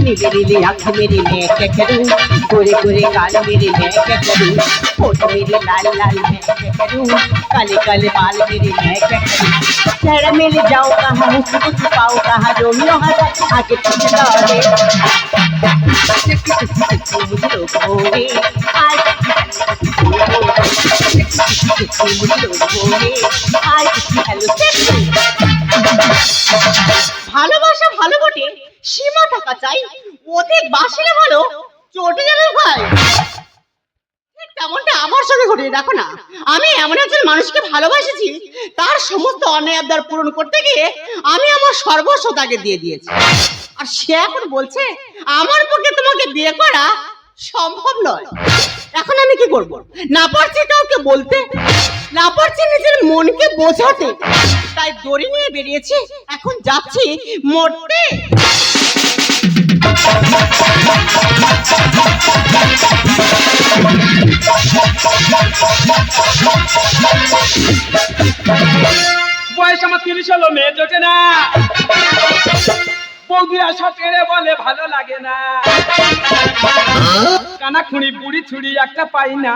नीले नीले आंख मेरी मैं क्या करूं गोरे गोरे गाल मेरे मैं क्या करूं होठ मेरे लाल लाल मैं क्या करूं काले काले बाल मेरे मैं क्या करूं चेहरा मेरे जाओ कहाँ हुस्न को छुपाओ कहाँ रोमियो हंसा आगे पीछे दौड़े मुझे लोग होंगे आज मुझे लोग होंगे आज हेलो ভালোবাসা ভালো বটে সীমা থাকা চাই। অধিক বাসলে ভালো চটে যাবে ভাই। তেমনটা আমার সঙ্গে ঘটে, দেখো না। আমি এমন একজন মানুষকে ভালোবাসেছি, তার সমস্ত অন্যায় পূরণ করতে গিয়ে আমি আমার সর্বস্ব তাকে দিয়ে দিয়েছি। আর সে এখন বলছে, আমার পক্ষে তোমাকে বিয়ে করা সম্ভব নয়। এখন আমি কি করব? না পারছি কাউকে বলতে, না পারছি নিজের মনকে বোঝাতে। তাই দড়ি নিয়ে বেরিয়েছি, এখন যাচ্ছি মরতে। বয়স আমার তিরিশ হলো, মেয়ে জোটে না। বৌদি আশা পেরে বলে, ভালো লাগে না। কানা খুঁড়ি বুড়ি ছুড়ি একটা পাই না।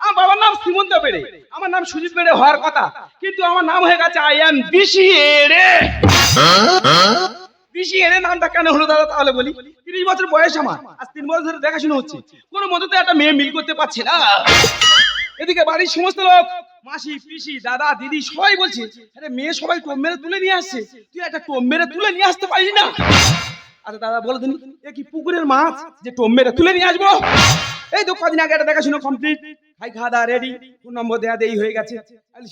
আমার বাবার নাম শ্রীমন্ত বেড়ে। আমার নাম সুজিত বেড়ে হওয়ার কথা। কিন্তু আমার নাম হয়ে গেছে আই এম বিশি এড়ে বিশি এড়ে নামটা কেন হলো দাদা তাহলে বলি? তিরিশ বছর বয়স আমার। আজ তিন বছর ধরে দেখাশোনা হচ্ছে। কোনো মতো একটা মেয়ে মিল করতে পারছে না। এদিকে বাড়ির সমস্ত লোক, মাসি, পিসি, দাদা, দিদি, সবাই বলছে, আরে মেয়ে সবাই টোপ মেরে তুলে নিয়ে আসছে। তুই একটা টোপ মেরে তুলে নিয়ে আসতে পারিস না। আচ্ছা দাদা বলে দিন, এ কি পুকুরের মাছ যে টোপ মেরে তুলে নিয়ে আসব? এই তো কদিন আগে একটা দেখাশুনো কমপ্লিট খাই খাওয়া দাওয়া রেডি ফোন নম্বর দেওয়া দেই হয়ে গেছে।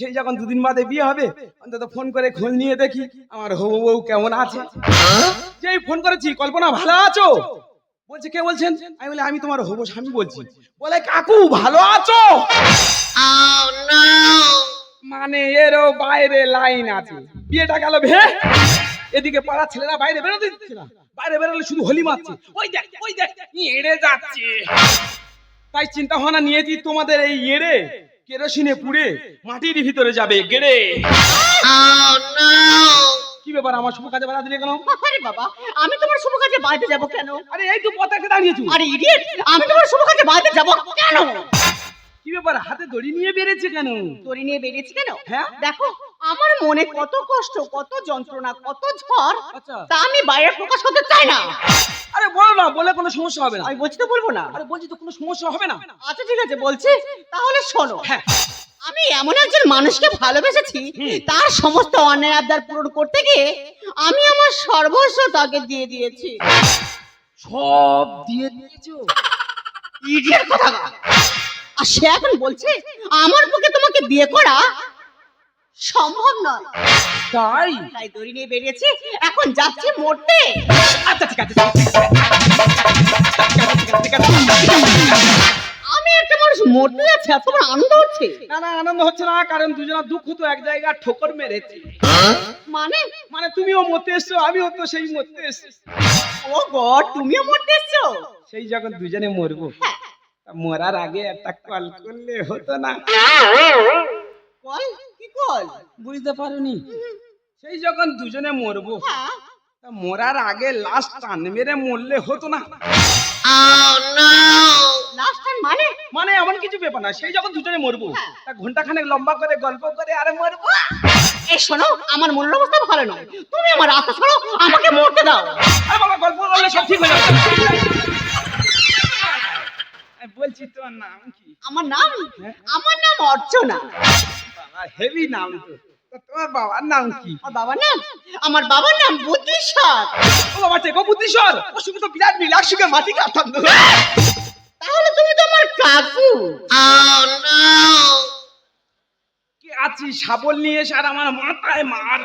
সেই যখন দুদিন বাদে বিয়ে হবে অন্তত ফোন করে খোঁজ নিয়ে দেখি আমার হবু বউ কেমন আছে। যেই ফোন করেছি কল্পনা ভালো আছো? বলছে কে বলছেন? আমি বলি আমি তোমার হবু স্বামী বলছি। বলে কাকু ভালো আছো? মানে এরও বাইরে লাইন আছে। বিয়েটা গেল ভে এদিকে পাড়ার ছেলেরা বাইরে বেরোতে দিচ্ছে না। বাইরে বেরোলে শুধু হোলি মারছে। ওই দেখ ওই দেখ এড়ে যাচ্ছে। তাই চিন্তা ভাবনা নিয়েছি তোমাদের এই ইয়েরে কেরোসিনে পুড়ে মাটির ভিতরে যাবে গেড়ে। কি ব্যাপার আমার শুভ কাজে বাধা দিলে কেন? আরে বাবা আমি তোমার শুভ কাজে বাড়িতে যাব কেন? আরে এই তো পতাকা দাঁড়িয়েছি আরে ইডিয়েট আমি তোমার শুভ কাজে বাড়িতে যাব কেন হাতে দড়ি নিয়ে বেড়েছে কেন? দড়ি নিয়ে বেরিয়েছি কেন? হ্যাঁ? দেখো আমার মনে কত কষ্ট কত যন্ত্রণা কত ঝড় আচ্ছা। তা আমি বাইরে প্রকাশ করতে চাই না। আরে বলো না বলে কোনো সমস্যা হবে না। আমি বলছি তো বলব না। আরে বলছি তো কোনো সমস্যা হবে না। আচ্ছা ঠিক আছে বলছি। তাহলে শোনো হ্যাঁ। আমি এমন একজন মানুষকে ভালোবেসেছি তার সমস্ত অন্যায় আবদার পূরণ করতে গিয়ে আমি আমার সর্বস্ব তাকে দিয়ে দিয়েছি। সব দিয়ে দিয়েছ? ইডিয়েট কথা আর সে এখন বলছে আমার পক্ষে তোমাকে বিয়ে করা সম্ভব নয়। তাই? তাই দড়ি নিয়ে বেরিয়েছি এখন যাচ্ছি মরতে। আচ্ছা ঠিক আছে। আমি একটা মানুষ মরতে যাচ্ছে আনন্দ হচ্ছে। না না আনন্দ হচ্ছে না কারণ দুজনের দুঃখ তো এক জায়গায় ঠোকর মেরেছে। মানে? মানে তুমিও মরতে এসছো আমিও তো সেই মরতে এসছি। ও গড তুমিও মরতে এসছো? সেই যখন দুজনে মরবো। তা মরার আগে একটা কল করলে হতো না। কল? কি কল? বুঝতে পারোনি? সেই যখন দুজনে মরবো হ্যাঁ। তা মরার আগে লাস্ট টান মেরে মরলে হতো না। লাস্ট টাইম মানে? মানে এমন কিছু ব্যাপার না সেই যখন দুজনে মরবো তা ঘণ্টা খানেক লম্বা করে গল্প করে আরে মরবো। এই শোনো আমার মনের অবস্থা ভালো নয়। তুমি আমার রাস্তা ছাড়ো আমাকে মরতে দাও। আরে বাবা গল্প করলে সব ঠিক হয়ে যাবে। বলছি তোর নাম কি? আমার নাম? আমার নাম অর্চনা। বাবা হেভি নাম তো। তোমার বাবার নাম কি? আমার বাবার নাম? আমার বাবার নাম বুদ্ধিশ্বর। ও বাবা টেকো বুদ্ধিশ্বর? ও শুধু তো বিরাট বিলাস সুখে মাটি কাটতাম তো। তাহলে তুমি তো আমার কাকু। কি আছি শাবল নিয়ে এসে আর আমার মাথায় মার।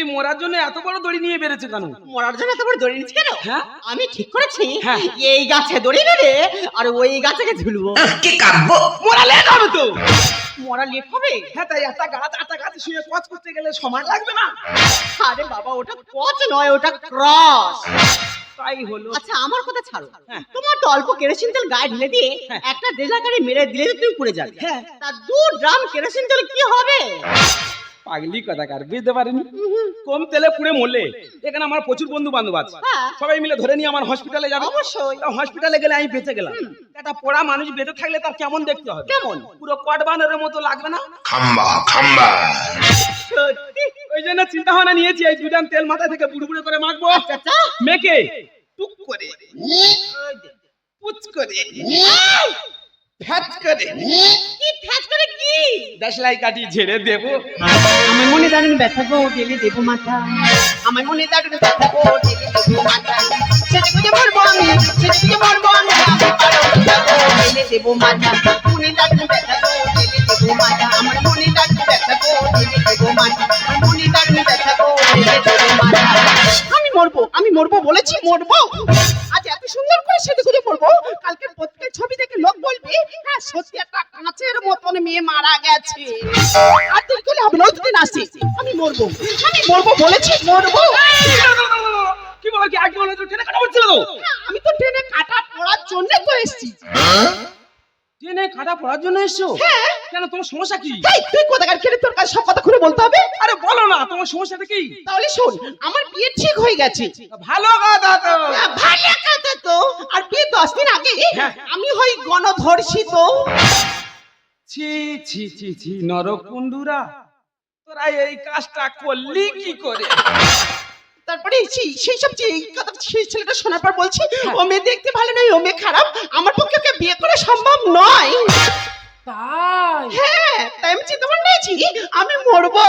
তাহলে মরার জন্য এত বড় দড়ি নিয়ে বেড়েছে কেন? মরার জন্য এত বড় দড়ি নিচ্ছে কেন? হ্যাঁ? আমি ঠিক করেছি। হ্যাঁ। এই গাছে দড়ি নেড়ে আর ওই গাছে ঝুলবো। মরা লেট হবে তো। মরা লেট হবে? হ্যাঁ তাই একটা গাছ একটা গাছ শুয়ে কাজ করতে গেলে সময় লাগবে না। আরে বাবা ওটা কচ নয় ওটা ক্রস। তাই হলো। আচ্ছা আমার কথা ছাড়ো। হ্যাঁ। তোমার তো অল্প কেরোসিন তেল গায়ে ঢেলে দিয়ে হ্যাঁ। একটা দেজাকারে মেরে দিলে তুমি পুড়ে যাবে। হ্যাঁ। তা দু ড্রাম কেরোসিন তেল কি হবে? পাগলি কথাকার বুঝতে পারিনি? কম তেলে পুড়ে মরলে এখানে আমার প্রচুর বন্ধু বান্ধব আছে। হ্যাঁ। সবাই মিলে ধরে নিয়ে আমার হসপিটালে যাবে। অবশ্যই। তা হসপিটালে গেলে আমি বেঁচে গেলাম। একটা পোড়া মানুষ বেঁচে থাকলে তার কেমন দেখতে হবে? কেমন? পুরো কট বানরের মতো লাগবে না? খাম্বা খাম্বা। সত্যি? ওই জন্য চিন্তা ভাবনা নিয়েছি এই দুটান তেল মাথা থেকে বুড়ো বুড়ো করে মাখবো। চাচা মেকে টুক করে। পুচ করে। ফ্যাচ করে। কি ফ্যাচ করে কি? দশলাই কাটি ঝেড়ে দেবো। আমার মনে দারুণ ব্যথা গো গেলে দেবো মাথা। আমার মনে দারুণ ব্যথা গো গেলে দেবো মাথা। সেটা মরবো আমি সেটা মরবো আমি। আমি পারো ব্যথা গো ঢেলে দেবো মাথা। মনে দারুণ ব্যথা গো গেলে দেব মাথা। মরবো। আমি মরবো বলেছি মরবো। আজ এত সুন্দর করে সেটা খুঁজে মরবো। কালকে পত্রিকায় ছবি দেখে লোক বলবি হ্যাঁ সত্যি একটা কাঁচের মতন মেয়ে মারা গেছে। আর তুই করলে হবে না ওই দুদিন আসছি। আমি মরবো। আমি মরবো বলেছি মরবো। কি বলে কি আগে বলে তো ট্রেনে কাটা পড়ছিল তো? আমি তো ট্রেনে কাটা পড়ার জন্য তো এসেছি। ট্রেনে কাটা পড়ার জন্য এসছো? হ্যাঁ। কেন তোমার সমস্যা কি? এই তুই কোথাকার? খেলে তোর কাছে সব কথা খুলে বলতে হবে? আরে বলো না তোমার সমস্যাটা কি? তাহলে শোন আমার বিয়ে ঠিক হয়ে গেছে। ভালো কথা তো। ভালো কথা তো। আর বিয়ে দশ দিন আগে হ্যাঁ। আমি হই গণধর্ষিত। ছি ছি ছি ছি নরকুণ্ডুরা তোরা এই কাজটা করলি কি করে? তারপরে সেই সেই সব যে এই কথা সেই ছেলেটা শোনার পর বলছি ও মেয়ে দেখতে ভালো নয় ও মেয়ে খারাপ। আমার পক্ষে ওকে বিয়ে করা সম্ভব নয়। তাই? হ্যাঁ তাই আমি চিন্তা করে নিয়েছি আমি মরবো।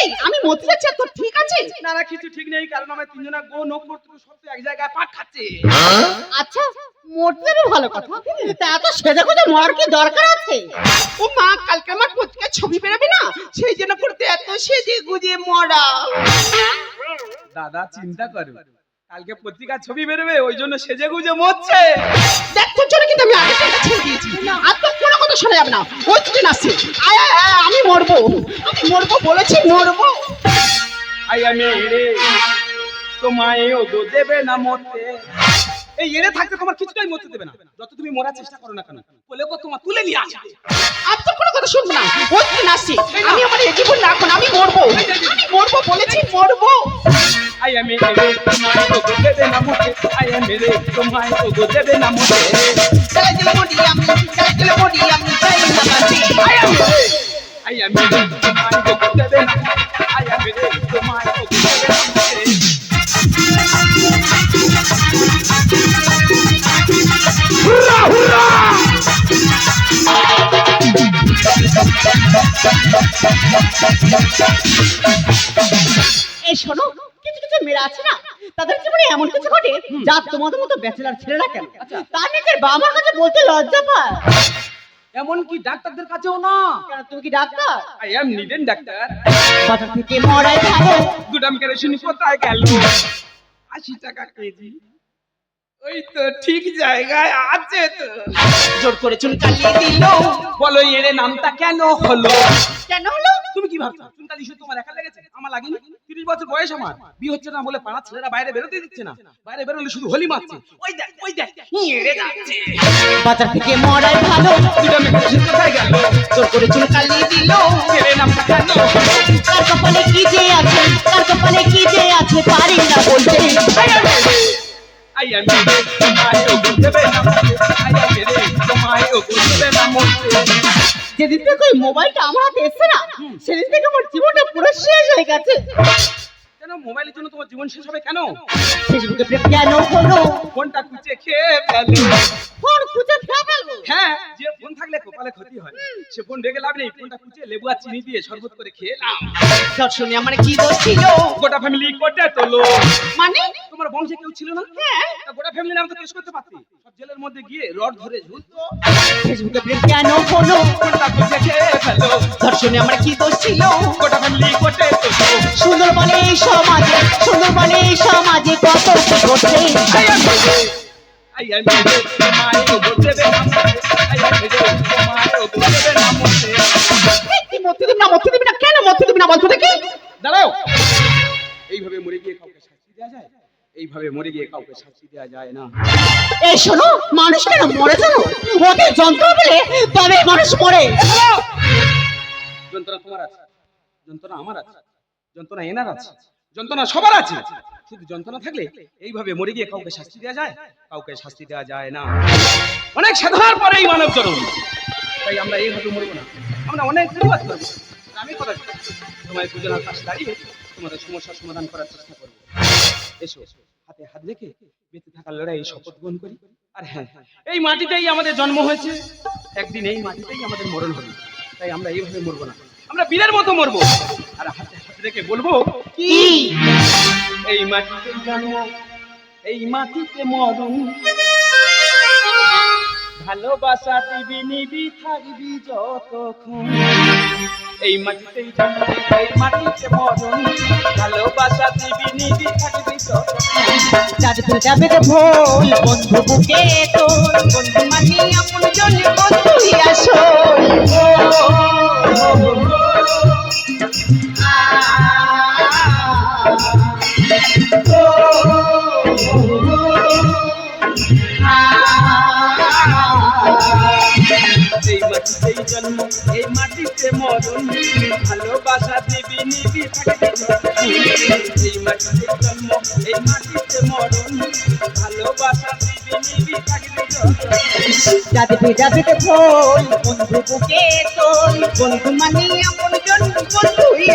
এই আমি মরতে যাচ্ছি আর তোর ঠিক আছে? না না কিছু ঠিক নেই কারণ আমার তিনজনা গো নোক করতে সব তো এক জায়গায় পাক খাচ্ছে। আচ্ছা মরতে যাবে ভালো কথা। তা এত সেজে গুজে মরার কি দরকার আছে? ও মা কালকে আমার পত্রিকায় ছবি বেরোবে না? সেই জন্য করতে এত সেজে গুজে মরা। দাদা চিন্তা করো। কালকে পত্রিকার ছবি বেরোবে ওই জন্য সেজে গুজে মরছে। দেখ তোর জন্য কিন্তু আমি আগে থেকে ছেড়ে দিয়েছি। আর তোর কোনো কথা শোনা যাবে না। ওই দুদিন আসছে। আয় আয়, আয়, আমি মরবো। আমি মরবো বলেছি মরবো। আই আমি এড়ে তোমায় ও গো দেবে না মরতে। এই এড়ে থাকতে তোমার কিছুটাই মরতে দেবে না। যত তুমি মরার চেষ্টা করো না কেন বলে গো তোমার তুলে নিয়ে আসবে আর তোর কোনো কথা শুনব না? ওই দিন আসছে আমি আমার এই জীবন রাখব আমি মরবো। আমি মরবো বলেছি মরবো। আই আমি এড়ে তোমায় গো দেবে না মরতে আই আমি এড়ে তোমায় গো দেবে না মরতে চলে গেলে মরি আমি চলে গেলে মরি আমি চাই না বাঁচি। আই এড়ে আই আমি এড়ে তোমায় গো দেবে না আই আমি এড়ে তোমায় এই শোনো কিছু কিছু মেয়েরা আছে না তাদের জীবনে এমন কিছু ঘটে যা তোমাদের মতো ব্যাচেলার ছেলেরা কেন? তার নিজের বাবার কাছে বলতে লজ্জা পায়। এমন কি ডাক্তারদের কাছেও না? কেন তুমি কি doctor? I am needed doctor. বাজার থেকে মরাই ভালো গুদাম কেরোসিন কোথায় গেল? আশি টাকা কেজি। ওই তো ঠিক জায়গায় আছে তো। জোর করে চুল কাটিয়ে দিল বলো এর নামটা কেন হলো? কেন হলো? তুমি কি ভাবছ? চুনকালি শুধু তোমার একা লেগেছে? আমার লাগেনি? তিরিশ বছর বয়স আমার। বিয়ে হচ্ছে না বলে পাড়া ছেলেরা বাইরে বেরোতে দিচ্ছে না। বাইরে বেরোলে শুধু হোলি মারছে। ওই দেখ ওই দেখ এড়ে যাচ্ছে। বাজার থেকে মরাই ভালো। গুদামে কেরোসিন কোথায় গেল। জোর করে চুল কাটিয়ে দিল এর নামটা কেন হলো? তার কপালে কি যে আছে? তার কপালে কি যে আছে? পারি না বলতে। আই এম তোমায় ও দেবে না তোমায় ও না যেদিন থেকে ওই মোবাইলটা আমার হাতে এসছে না সেদিন থেকে আমার জীবনটা পুরো শেষ হয়ে গেছে। কেন? মোবাইলের জন্য তোমার জীবন শেষ হবে কেন? ফেসবুকে প্রেম কেন হলো? ফোনটা কুচে খেয়ে ফেলে। ফোন খুঁজে খেয়ে ফেলব হ্যাঁ যে ফোন থাকলে কপালে ক্ষতি হয়। সে ফোন রেখে লাভ নেই ফোনটা কুচে লেবু আর চিনি দিয়ে শরবত করে খেয়ে নাও। দর্শনে আমার কি দোষ ছিল? গোটা ফ্যামিলি কোটে তোলো। মানে? তোমার বংশে কেউ ছিল না? হ্যাঁ। গোটা ফ্যামিলি নাম তো কেস করতে পারতি। সব জেলের মধ্যে গিয়ে রড ধরে ঝুলতো। ফেসবুকে প্রেম কেন হলো? কোনটা করছে খেয়ে ফেলো ধর্ষণে আমার কি দোষ ছিল? গোটা ফ্যামিলি কোটে তো সুন্দরবনে এই সমাজে সুন্দরবনে সমাজে কত কি ঘটছে আই এম ভিজে আই এম ভিজে তোমায় বলতে দে না আই এম ভিজে তোমায় বলতে দে না মতে কি মরতে দিবি না মরতে দিবি না কেন মরতে দিবি না বলতো দেখি দাঁড়াও এইভাবে মরে গিয়ে কাউকে শাস্তি দেওয়া যায় এইভাবে মরে গিয়ে কাউকে শাস্তি দেওয়া যায় না এই শোনো মানুষ কেন মরে জানো ওদের যন্ত্র পেলে তবে মানুষ মরে যন্ত্রণা তোমার আছে যন্ত্রণা আমার আছে যন্ত্রণা এনার আছে যন্ত্রণা সবার আছে। শুধু যন্ত্রণা থাকলে এইভাবে মরে গিয়ে কাউকে শাস্তি দেওয়া যায়? কাউকে শাস্তি দেওয়া যায় না। অনেক সাধনার পরে এই মানব জন্ম। তাই আমরা এইভাবে মরবো না। আমরা অনেক প্রতিবাদ করব আমি কথা তোমার দুজনের পাশে দাঁড়িয়ে তোমাদের সমস্যার সমাধান করার চেষ্টা করব। এসো, হাতে হাত রেখে বেঁচে থাকার লড়াই, শপথ গ্রহণ করি। আর হ্যাঁ এই মাটিতেই আমাদের জন্ম হয়েছে। একদিন এই মাটিতেই আমাদের মরণ হবে। তাই আমরা এইভাবে মরবো না। আমরা বীরের মতো মরবো। আর হাতে রেখে বলব কি? এই মাটিতে জন্ম এই মাটিতে মরণ। ভালোবাসা দিবি নিবি থাকবি যতক্ষণ। এই মাটিতেই জন্ম এই মাটিতে মরণ। ভালোবাসা দিবি নিবি থাকবি যতক্ষণ। যাবে রে ভোল বন্ধু বুকে তোর বন্ধু মানি আপন জনে নিবি থাকবে এই মাটিতে জন্ম এই মাটিতে ভোল, বন্ধু বুকে তোল, বন্ধু মানে আপন জন বন্ধুই